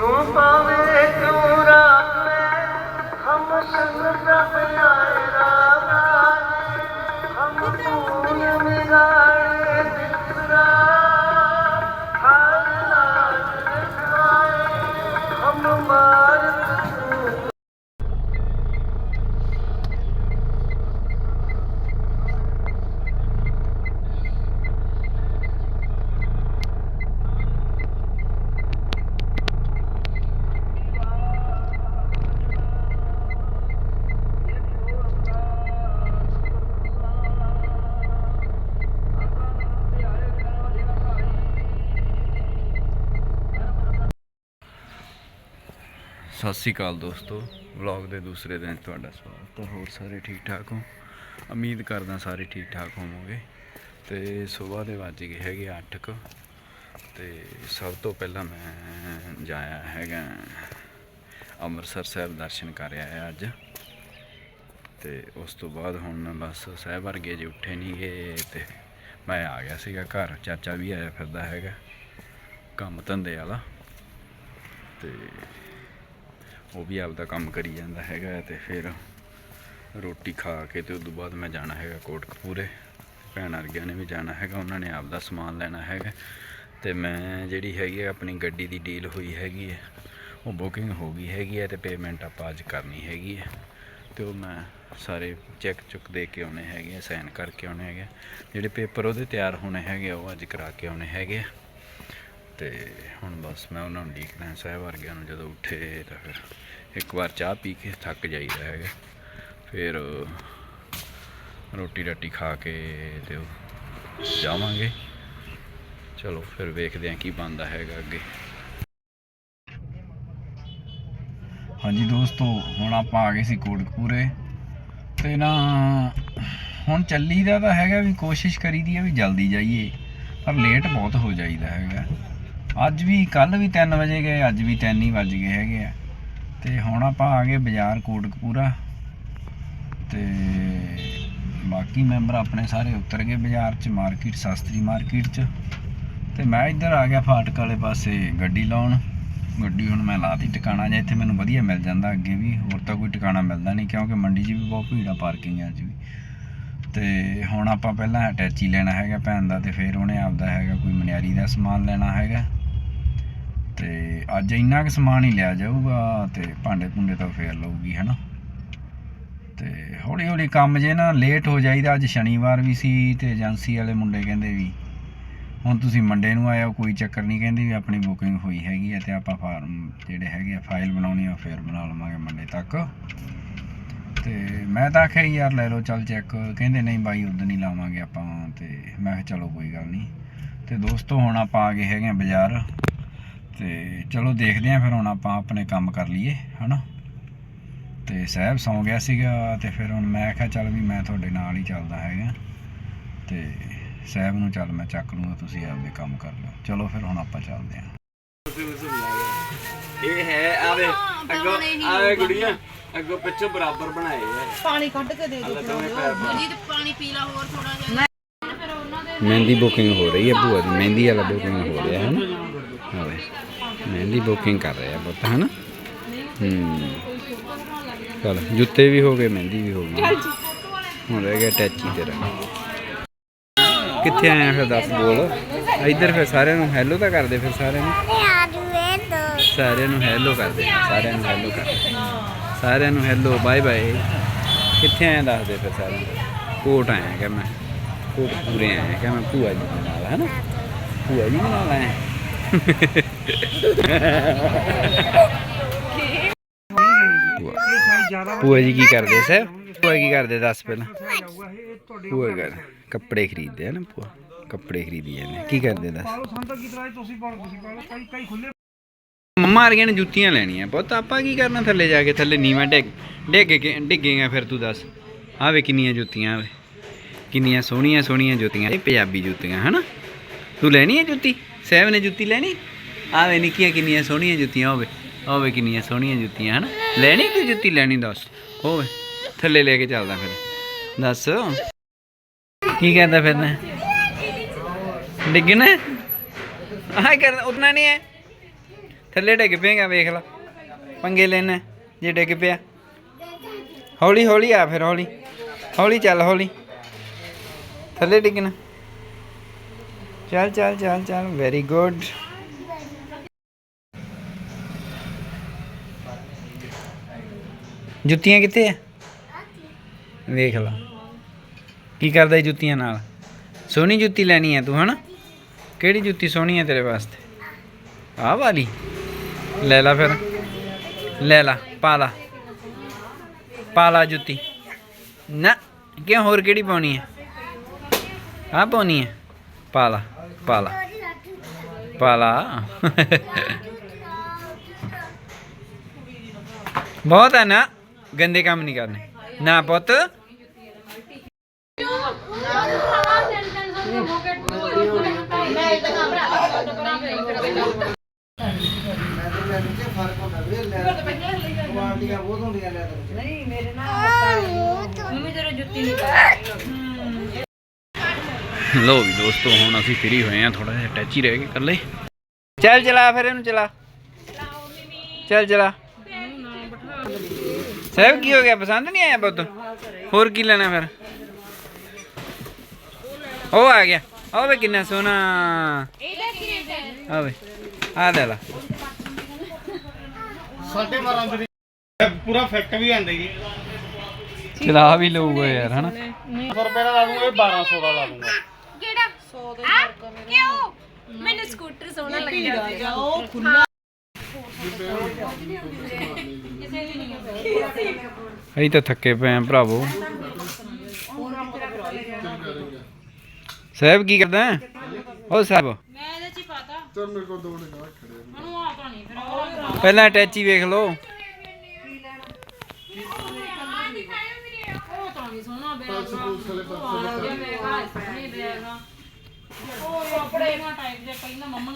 ರೂಪವೇ ਸਤਿ ਸ੍ਰੀ ਅਕਾਲ ਦੋਸਤੋ ਵਲੌਗ ਦੇ ਦੂਸਰੇ ਦਿਨ 'ਚ ਤੁਹਾਡਾ ਸਵਾਗਤ ਹੈ। ਹੋਰ ਸਾਰੇ ਠੀਕ ਠਾਕ ਹੋ? ਉਮੀਦ ਕਰਦਾ ਸਾਰੇ ਠੀਕ ਠਾਕ ਹੋਵੋਗੇ। ਤੇ ਸਵੇਰ ਦੇ ਵੱਜ ਗਏ ਹੈਗੇ 8 ਕੁ। ਤੇ ਸਭ ਤੋਂ ਪਹਿਲਾਂ ਮੈਂ ਜਾਇਆ ਹੈਗਾ ਅੰਮ੍ਰਿਤਸਰ ਸਾਹਿਬ ਦਰਸ਼ਨ ਕਰ ਆਇਆ ਅੱਜ। ਤੇ ਉਸ ਤੋਂ ਬਾਅਦ ਹੁਣ ਬਸ ਸਾਹਿਬ ਵਰਗੇ ਜੇ ਉੱਠੇ ਨਹੀਂ ਗਏ ਤੇ ਮੈਂ ਆ ਗਿਆ ਸੀਗਾ ਘਰ। ਚਾਚਾ ਵੀ ਆਇਆ ਫਿਰਦਾ ਹੈਗਾ, ਕੰਮ ਧੰਦੇ ਵਾਲਾ। ਤੇ ਉਹ ਵੀ ਆਪਦਾ ਕੰਮ ਕਰੀ ਜਾਂਦਾ ਹੈਗਾ ਤੇ ਫਿਰ ਰੋਟੀ ਖਾ ਕੇ ਤੇ ਉਸ ਤੋਂ ਬਾਅਦ ਮੈਂ ਜਾਣਾ ਹੈਗਾ ਕੋਟਕਪੂਰੇ ਭੈਣ ਵਰਗਿਆਂ ਨੇ ਵੀ ਜਾਣਾ ਹੈਗਾ ਉਹਨਾਂ ਨੇ ਆਪਦਾ ਸਮਾਨ ਲੈਣਾ ਹੈਗਾ ਤੇ ਮੈਂ ਜਿਹੜੀ ਹੈਗੀ ਆ ਆਪਣੀ ਗੱਡੀ ਦੀ ਡੀਲ ਹੋਈ ਹੈਗੀ ਹੈ ਉਹ ਬੁਕਿੰਗ ਹੋ ਗਈ ਹੈਗੀ ਹੈ ਤੇ ਪੇਮੈਂਟ ਆਪਾਂ ਅੱਜ ਕਰਨੀ ਹੈਗੀ ਹੈ ਤੇ ਉਹ ਮੈਂ ਸਾਰੇ ਚੈੱਕ ਚੁੱਕ ਦੇ ਕੇ ਆਉਣੇ ਹੈਗੇ ਆ ਸਾਈਨ ਕਰਕੇ ਆਉਣੇ ਹੈਗੇ ਆ। ਜਿਹੜੇ ਪੇਪਰ ਉਹਦੇ ਤਿਆਰ ਹੋਣੇ ਹੈਗੇ ਆ, ਉਹ ਅੱਜ ਕਰਾ ਕੇ ਆਉਣੇ ਹੈਗੇ ਆ ਤੇ ਹੁਣ ਬਸ ਮੈਂ ਉਹਨਾਂ ਨੂੰ ਦੇਖਣਾ ਸਾਹਿਬ ਵਰਗਿਆਂ ਨੂੰ ਜਦੋਂ ਉੱਠੇ ਤਾਂ ਫਿਰ ਇੱਕ ਵਾਰ ਚਾਹ ਪੀ ਕੇ ਥੱਕ ਜਾਈਦਾ ਹੈਗਾ। ਫਿਰ ਰੋਟੀ ਰਾਟੀ ਖਾ ਕੇ ਤੇ ਜਾਵਾਂਗੇ। ਚਲੋ ਫਿਰ ਵੇਖਦੇ ਹਾਂ ਕੀ ਬਣਦਾ ਹੈਗਾ ਅੱਗੇ। ਹਾਂਜੀ ਦੋਸਤੋ, ਹੁਣ ਆਪਾਂ ਆ ਗਏ ਸੀ ਕੋਟਕਪੂਰੇ ਤੇ ਨਾ ਹੁਣ ਚੱਲੀ ਦਾ ਤਾਂ ਹੈਗਾ ਵੀ ਕੋਸ਼ਿਸ਼ ਕਰੀਦੀ ਹੈ ਵੀ ਜਲਦੀ ਜਾਈਏ, ਪਰ ਲੇਟ ਬਹੁਤ ਹੋ ਜਾਈਦਾ ਹੈਗਾ। ਅੱਜ ਵੀ ਕੱਲ ਵੀ 3 ਵਜੇ ਗਏ, ਅੱਜ ਵੀ 3 ਹੀ ਵੱਜ ਗਏ ਹੈਗੇ ਆ। ਤੇ ਹੁਣ ਆਪਾਂ ਆ ਗਏ ਬਾਜ਼ਾਰ ਕੋਟਕਪੂਰਾ। ਤੇ ਬਾਕੀ ਮੈਂਬਰ ਆਪਣੇ ਸਾਰੇ ਉਤਰ ਗਏ ਬਾਜ਼ਾਰ ਚ, ਮਾਰਕੀਟ, ਸ਼ਾਸਤਰੀ ਮਾਰਕੀਟ ਚ। ਤੇ ਮੈਂ ਇੱਧਰ ਆ ਗਿਆ ਫਾਟਕ ਵਾਲੇ ਪਾਸੇ ਗੱਡੀ ਲਾਉਣ। ਗੱਡੀ ਹੁਣ ਮੈਂ ਲਾਤੀ ਟਿਕਾਣਾ ਜਾਂ ਇੱਥੇ ਮੈਨੂੰ ਵਧੀਆ ਮਿਲ ਜਾਂਦਾ ਅੱਗੇ ਵੀ, ਹੋਰ ਤਾਂ ਕੋਈ ਟਿਕਾਣਾ ਮਿਲਦਾ ਨਹੀਂ ਕਿਉਂਕਿ ਮੰਡੀ 'ਚ ਵੀ ਬਹੁਤ ਭੀੜ ਆ ਪਾਰਕਿੰਗਾਂ 'ਚ ਵੀ। ਤੇ ਹੁਣ ਆਪਾਂ ਪਹਿਲਾਂ ਅਟੈਚੀ ਲੈਣਾ ਹੈਗਾ ਭੈਣ ਦਾ ਤੇ ਫਿਰ ਉਹਨੇ ਆਪਦਾ ਹੈਗਾ ਕੋਈ ਮਨਿਆਰੀ ਦਾ ਸਮਾਨ ਲੈਣਾ ਹੈਗਾ। ਤੇ ਅੱਜ ਇੰਨਾ ਕੁ ਸਮਾਨ ਹੀ ਲਿਆ ਜਾਊਗਾ ਤੇ ਭਾਂਡੇ ਭੁੰਡੇ ਤਾਂ ਫੇਰ ਲਊਗੀ, ਹਨਾ? ਤੇ ਹੌਲੀ ਹੌਲੀ ਕੰਮ ਜੇ ਨਾ ਲੇਟ ਹੋ ਜਾਈਦਾ, ਅੱਜ ਸ਼ਨੀਵਾਰ ਵੀ ਸੀ ਤੇ ਏਜੰਸੀ ਵਾਲੇ ਮੁੰਡੇ ਕਹਿੰਦੇ ਵੀ, ਹੁਣ ਤੁਸੀਂ ਮੰਡੇ ਨੂੰ ਆਇਓ, ਕੋਈ ਚੱਕਰ ਨਹੀਂ, ਕਹਿੰਦੇ ਵੀ ਆਪਣੀ ਬੁਕਿੰਗ ਹੋਈ ਹੈਗੀ ਆ ਤੇ ਆਪਾਂ ਫਾਰਮ ਜਿਹੜੇ ਹੈਗੇ ਆ ਫਾਈਲ ਬਣਾਉਣੀ ਆ ਉਹ ਫੇਰ ਬਣਾ ਲਵਾਂਗੇ ਮੰਡੇ ਤੱਕ। ਤੇ ਮੈਂ ਤਾਂ ਆਖਿਆ ਯਾਰ ਲੈ ਲਓ, ਚੱਲ ਚੈੱਕ ਕਹਿੰਦੇ, ਨਹੀਂ ਬਾਈ ਉਦੋਂ ਨਹੀਂ ਲਾਵਾਂਗੇ ਆਪਾਂ, ਤੇ ਮੈਂ ਕਿਹਾ, ਚਲੋ ਕੋਈ ਗੱਲ ਨਹੀਂ, ਤੇ ਦੋਸਤੋ ਹੁਣ ਆਪਾਂ ਆ ਗਏ ਹੈਗੇ ਆ ਬਾਜ਼ਾਰ। ਤੇ ਚਲੋ ਦੇਖਦੇ ਆਂ ਫਿਰ ਹੁਣ ਆਪਾਂ ਆਪਣੇ ਕੰਮ ਕਰ ਲਈਏ ਹਨਾ? ਤੇ ਸਾਹਿਬ ਸੌਂ ਗਿਆ ਸੀਗਾ ਤੇ ਫਿਰ ਹੁਣ ਮੈਂ ਕਿਹਾ ਚੱਲ ਵੀ ਮੈਂ ਤੁਹਾਡੇ ਨਾਲ ਹੀ ਚੱਲਦਾ ਹੈਗਾ। ਤੇ ਸਾਹਿਬ ਨੂੰ ਚੱਲ ਮੈਂ ਚੱਕ ਲੂੰਗਾ ਤੁਸੀਂ ਆਪਦੇ ਕੰਮ ਕਰ ਲਓ। ਚਲੋ ਫਿਰ ਹੁਣ ਆਪਾਂ ਚੱਲਦੇ ਆਂ ਇਹ ਹੈ ਆਵੇ ਅੱਗੋਂ ਆਵੇ ਗੁੜੀਆਂ ਅੱਗੋਂ ਪਿੱਛੋਂ ਬਰਾਬਰ ਬਣਾਏ ਆ ਪਾਣੀ ਕੱਢ ਕੇ ਦੇ ਦਿਓ ਜੀ। ਪਾਣੀ ਪੀ ਲਾ ਹੋਰ ਥੋੜਾ ਜਿਹਾ। ਮਹਿੰਦੀ ਬੁਕਿੰਗ ਹੋ ਰਹੀ ਹੈ ਭੂਆ ਦੀ ਮਹਿੰਦੀ ਵਾਲਾ ਬੁਕਿੰਗ ਹੋ ਰਿਹਾ ਹੈ ਨਾ। ਮਹਿੰਦੀ ਬੁਕਿੰਗ ਕਰ ਰਿਹਾ ਪੁੱਤ ਹੈ ਨਾ ਹੂੰ। ਚਲ, ਜੁੱਤੇ ਵੀ ਹੋ ਗਏ, ਮਹਿੰਦੀ ਵੀ ਹੋ ਗਈ। ਹੁਣ ਰਹਿ ਗਿਆ ਟੈਚੀ ਤੇਰਾ। ਕਿੱਥੇ ਆਇਆ ਫਿਰ ਦੱਸ ਬੋਲ। ਇੱਧਰ ਫਿਰ ਸਾਰਿਆਂ ਨੂੰ ਹੈਲੋ ਤਾਂ ਕਰਦੇ ਫਿਰ ਸਾਰਿਆਂ ਨੂੰ। ਸਾਰਿਆਂ ਨੂੰ ਹੈਲੋ ਕਰਦੇ, ਸਾਰਿਆਂ ਨੂੰ ਹੈਲੋ ਕਰਦੇ। ਸਾਰਿਆਂ ਨੂੰ ਹੈਲੋ ਬਾਏ ਬਾਏ ਕਿੱਥੇ ਆਇਆ ਦੱਸ ਦੇ ਫਿਰ ਸਾਰਿਆਂ ਨੂੰ। ਕੋਟ ਆਇਆ ਕਿ ਮੈਂ। ਕੋਟ ਪੂਰੇ ਆਇਆ ਕਿ ਮੈਂ, ਭੂਆ ਜੀ ਦੇ ਨਾਲ ਹੈ ਨਾ ਭੂਆ ਜੀ ਦੇ ਨਾਲ ਆਇਆ। ਭੂਆ- ਜੀ ਕੀ ਕਰਦੇ ਸਰ? ਭੂਆ ਕੀ ਕਰਦੇ? ਦੱਸ ਪਹਿਲਾਂ। ਭੂਆ ਕਰ ਕੱਪੜੇ ਖਰੀਦਦੇ ਆ ਨਾ ਭੂਆ। ਕੱਪੜੇ ਖਰੀਦੀ ਜਾਂਦੇ ਕੀ ਕਰਦੇ ਦੱਸ? ਮੰਮਾ ਆ ਨੇ ਜੁੱਤੀਆਂ ਲੈਣੀਆਂ। ਪੁੱਤ, ਆਪਾਂ ਕੀ ਕਰਨਾ ਥੱਲੇ ਜਾ ਕੇ? ਥੱਲੇ ਨੀਵਾਂ ਡਿੱਗ। ਡਿੱਗ ਕੇ ਡਿੱਗੇਗਾ ਫਿਰ ਤੂੰ ਦੱਸ। ਆ ਵੇ ਕਿੰਨੀਆਂ ਜੁੱਤੀਆਂ ਵੇ ਕਿੰਨੀਆਂ ਸੋਹਣੀਆਂ ਸੋਹਣੀਆਂ ਜੁੱਤੀਆਂ। ਇਹ ਪੰਜਾਬੀ ਜੁੱਤੀਆਂ, ਹਨਾ? ਤੂੰ ਲੈਣੀ ਹੈ ਜੁੱਤੀ? ਸਹਿਬ ਨੇ ਜੁੱਤੀ ਲੈਣੀ? ਆਵੇ ਨਿੱਕੀਆਂ ਕਿੰਨੀਆਂ ਸੋਹਣੀਆਂ ਜੁੱਤੀਆਂ, ਹੋਵੇ ਹੋਵੇ ਕਿੰਨੀਆਂ ਸੋਹਣੀਆਂ ਜੁੱਤੀਆਂ, ਹਨਾ? ਲੈਣੀ ਕਿ ਜੁੱਤੀ ਲੈਣੀ ਦੱਸ? ਹੋਵੇ, ਥੱਲੇ ਲੈ ਕੇ ਚੱਲਦਾ ਫਿਰ। ਦੱਸ। ਕੀ ਕਹਿੰਦਾ ਫਿਰ ਨਾ? ਡਿੱਗਣਾ ਆਹ ਕਰ ਉਤਨਾ ਨਹੀਂ ਹੈ? ਥੱਲੇ ਡਿੱਗ ਪਏਗਾ, ਵੇਖ ਲਾ। ਪੰਗੇ ਲੈਣਾ, ਜੇ ਡਿੱਗ ਪਿਆ। ਹੌਲੀ ਹੌਲੀ ਆ ਫਿਰ, ਹੌਲੀ। ਹੌਲੀ ਚੱਲ, ਹੌਲੀ। ਥੱਲੇ ਡਿੱਗਣਾ। ਚੱਲ ਚੱਲ ਚੱਲ ਚੱਲ। ਵੈਰੀ ਗੁੱਡ ਜੁੱਤੀਆਂ ਕਿੱਥੇ ਆ? ਵੇਖ ਲਾ। ਕੀ ਕਰਦਾ ਈ ਜੁੱਤੀਆਂ ਨਾਲ? ਸੋਹਣੀ ਜੁੱਤੀ ਲੈਣੀ ਹੈ ਤੂੰ ਹਨਾ? ਕਿਹੜੀ ਜੁੱਤੀ ਸੋਹਣੀ ਹੈ ਤੇਰੇ ਵਾਸਤੇ? ਆਹ ਵਾਲੀ। ਲੈ ਲਾ ਫਿਰ। ਲੈ ਲਾ ਪਾ ਲਾ। ਪਾ ਲਾ ਜੁੱਤੀ। ਨਾ ਕਿਉਂ ਹੋਰ ਕਿਹੜੀ ਪਾਉਣੀ ਹੈ ਆਹ ਪਾਉਣੀ ਹੈ ਪਾ ਲਾ ਪਾ ਲਾ। ਪਾ ਲਾ। ਬਹੁਤ ਹੈ ਨਾ। ਗੰਦੇ ਕੰਮ ਨਹੀਂ ਕਰਨੇ। ਨਾ ਪੁੱਤ। ਲੋ ਵੀ ਦੋਸਤੋ, ਹੁਣ ਅਸੀਂ ਫਰੀ ਹੋਏ ਆ ਥੋੜਾ ਜਿਹਾ ਟੱਚ ਹੀ ਰਹਿ ਗਏ ਇਕੱਲੇ। ਚੱਲ ਚਲਾ, ਫਿਰ ਇਹਨੂੰ ਚਲਾ। ਚਲ ਚਲਾ। ਸਾਹਿਬ ਕੀ ਹੋ ਗਿਆ? ਪਸੰਦ ਨਹੀਂ ਆਇਆ ਪੁੱਤ? ਹੋਰ ਕੀ ਲੈਣਾ ਫਿਰ? ਉਹ ਆ ਗਿਆ। ਉਹ ਵੇ ਕਿੰਨਾ ਸੋਹਣਾ। ਆ ਵੇ ਆ ਲੈ ਲਾ। ਪੂਰਾ ਫਿੱਟ ਵੀ ਆਂਦੇ ਜੀ। ਚਲਾ ਵੀ ਲਊਗਾ ਯਾਰ ਹਨਾ? 100 ਰੁਪਏ ਦਾ ਲਾ ਦੂੰਗਾ ਇਹ 1200 ਦਾ ਲਾ ਦੂੰਗਾ। ਕਿਹੜਾ? 100 ਦਾ ਕਿਉਂ? ਮੈਨੂੰ ਸਕੂਟਰ ਸੋਹਣਾ ਲੱਗਦਾ ਉਹ ਖੁੱਲਾ ਅਸੀਂ ਤਾਂ ਥੱਕੇ ਪਏ ਆਂ ਭਰਾਵੋ। ਸਾਹਿਬ ਕੀ ਕਰਦਾ ਹੈ? ਉਹ ਸਾਹਿਬ। ਮੈਂ ਇਹਦੇ ਚ ਹੀ ਪਾਤਾ। ਚਲ ਮੇਰੇ ਕੋਲ ਦੋ ਨੇ ਖੜੇ ਮੈਨੂੰ ਆ ਤਾਂ ਨਹੀਂ ਫਿਰ। ਉਹ ਪਹਿਲਾਂ ਅਟੈਚੀ ਵੇਖ ਲਓ। ਉਹ ਤਾਂ ਨਹੀਂ ਸੋਹਣਾ ਬੈਗ ਆ। ਆ ਗਿਆ ਬੈਗ ਆ ਸੋਹਣੇ ਬੈਗ ਆ। ਉਹ ਆਪਣੇ ਨਾ ਟਾਈਪ ਦੇ ਪਹਿਲਾਂ ਮੰਮਾ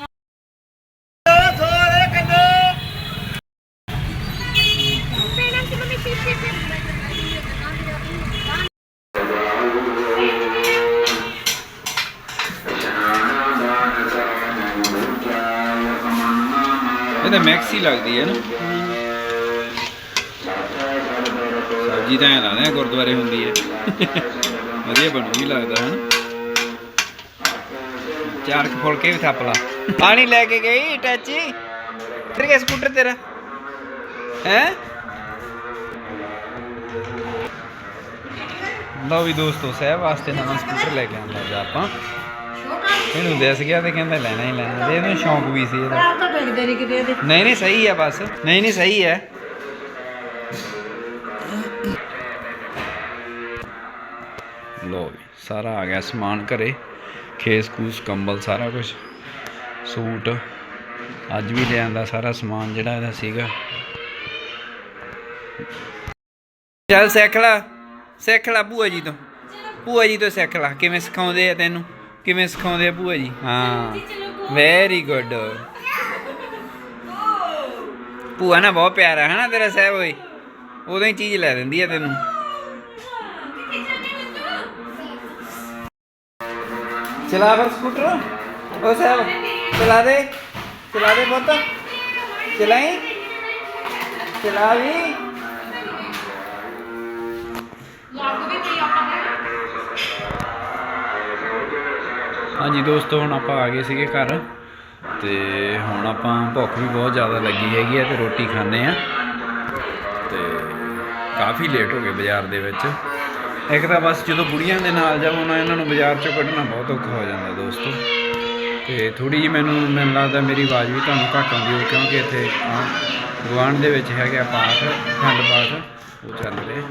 ਤਾਂ ਮੈਕਸੀ ਲੱਗਦੀ ਹੈ ਨਾ। ਸਬਜ਼ੀ ਤਾਂ ਐਂ ਲੱਗਦਾ ਗੁਰਦੁਆਰੇ ਹੁੰਦੀ ਹੈ। ਵਧੀਆ ਬਣੂਗੀ ਲੱਗਦਾ ਹੈ ਨਾ। ਚਾਰ ਕੁ ਫੁਲਕੇ ਵੀ ਥੱਪ ਲਾ। ਪਾਣੀ ਲੈ ਕੇ ਗਈ ਟੈਚੀ। ਫਿਰ ਗਿਆ ਸਕੂਟਰ ਤੇਰਾ। ਹੈ? ਲਓ ਵੀ ਦੋਸਤੋ ਸਹਿਬ ਵਾਸਤੇ ਨਵਾਂ ਸਕੂਟਰ ਲੈ ਕੇ ਜਾ ਆਪਾਂ। ਇਹਨੂੰ ਦਿਸ ਗਿਆ ਤੇ ਕਹਿੰਦਾ ਲੈਣਾ ਹੀ ਲੈਣਾ। ਤੇ ਇਹਨੂੰ ਸ਼ੌਂਕ ਵੀ ਸੀ ਇਹਦਾ। ਤਾਂ ਡਿੱਗਦੇ ਨਹੀਂ ਕਿਤੇ ਇਹਦੇ। ਨਹੀਂ ਨਹੀਂ ਸਹੀ ਹੈ ਬਸ। ਨਹੀਂ ਨਹੀਂ ਸਹੀ ਹੈ ਲੋ ਵੀ ਸਾਰਾ ਆ ਗਿਆ ਸਮਾਨ ਘਰੇ। ਖੇਸ ਕੂਸ ਕੰਬਲ ਸਾਰਾ ਕੁਝ ਸੂਟ। ਅੱਜ ਵੀ ਲਿਆਂਦਾ ਸਾਰਾ ਸਮਾਨ ਜਿਹੜਾ ਇਹਦਾ ਸੀਗਾ। ਚੱਲ ਸਿੱਖ ਲੈ। ਸਿੱਖ ਲੈ ਭੂਆ ਜੀ ਤੋਂ। ਭੂਆ ਜੀ ਤੋਂ ਸਿੱਖ ਲੈ। ਕਿਵੇਂ ਸਿਖਾਉਂਦੇ ਆ ਤੈਨੂੰ? ਕਿਵੇਂ ਸਿਖਾਉਂਦੇ ਆ ਭੂਆ ਜੀ? ਹਾਂ। ਵੈਰੀ ਗੁੱਡ ਭੂਆ ਨਾ ਬਹੁਤ ਪਿਆਰਾ ਹੈ ਨਾ ਤੇਰਾ ਸਾਹਿਬ ਓਏ। ਉਦੋਂ ਹੀ ਚੀਜ਼ ਲੈ ਦਿੰਦੀ ਆ ਤੈਨੂੰ। ਚਲਾ ਫਿਰ ਸਕੂਟਰ। ਓ ਸਾਹਿਬ ਚਲਾ ਦੇ। ਚਲਾ ਦੇ ਪੁੱਤ। ਚਲਾਈ। ਚਲਾ ਵੀ। ਹਾਂਜੀ ਦੋਸਤੋ, ਹੁਣ ਆਪਾਂ ਆ ਗਏ ਸੀਗੇ ਘਰ ਤੇ ਹੁਣ ਆਪਾਂ ਭੁੱਖ ਵੀ ਬਹੁਤ ਜ਼ਿਆਦਾ ਲੱਗੀ ਹੈਗੀ ਹੈ ਤੇ ਰੋਟੀ ਖਾਣੇ ਆ। ਤੇ ਕਾਫੀ ਲੇਟ ਹੋ ਗਏ ਬਾਜ਼ਾਰ ਦੇ ਵਿੱਚ। ਇੱਕ ਤਾਂ ਬਸ ਜਦੋਂ ਬੁੜੀਆਂ ਦੇ ਨਾਲ ਜਾਵੋ ਨਾ ਇਹਨਾਂ ਨੂੰ ਬਾਜ਼ਾਰ ਚੋਂ ਕੱਢਣਾ ਬਹੁਤ ਔਖਾ ਹੋ ਜਾਂਦਾ ਦੋਸਤੋ। ਤੇ ਥੋੜੀ ਜਿਹੀ ਮੈਨੂੰ ਮੈਨੂੰ ਲੱਗਦਾ ਮੇਰੀ ਆਵਾਜ਼ ਵੀ ਤੁਹਾਨੂੰ ਘੱਟ ਆਉਂਦੀ ਹੋਵੇ ਕਿਉਂਕਿ ਇੱਥੇ ਗਵਾਂਡ ਦੇ ਵਿੱਚ ਹੈਗਾ ਪਾਠ, ਖੰਡ ਪਾਠ, ਉਹ ਚੱਲ ਰਿਹਾ।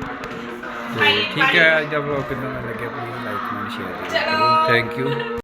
ਤੇ ਠੀਕ ਹੈ ਅੱਜ ਦਾ ਵਲੌਗ ਕਿਦਾਂ ਦਾ ਲੱਗਿਆ ਪਲੀਜ਼ ਲਾਈਕ ਕਮੈਂਟ ਸ਼ੇਅਰ ਕਰੋ ਥੈਂਕ ਯੂ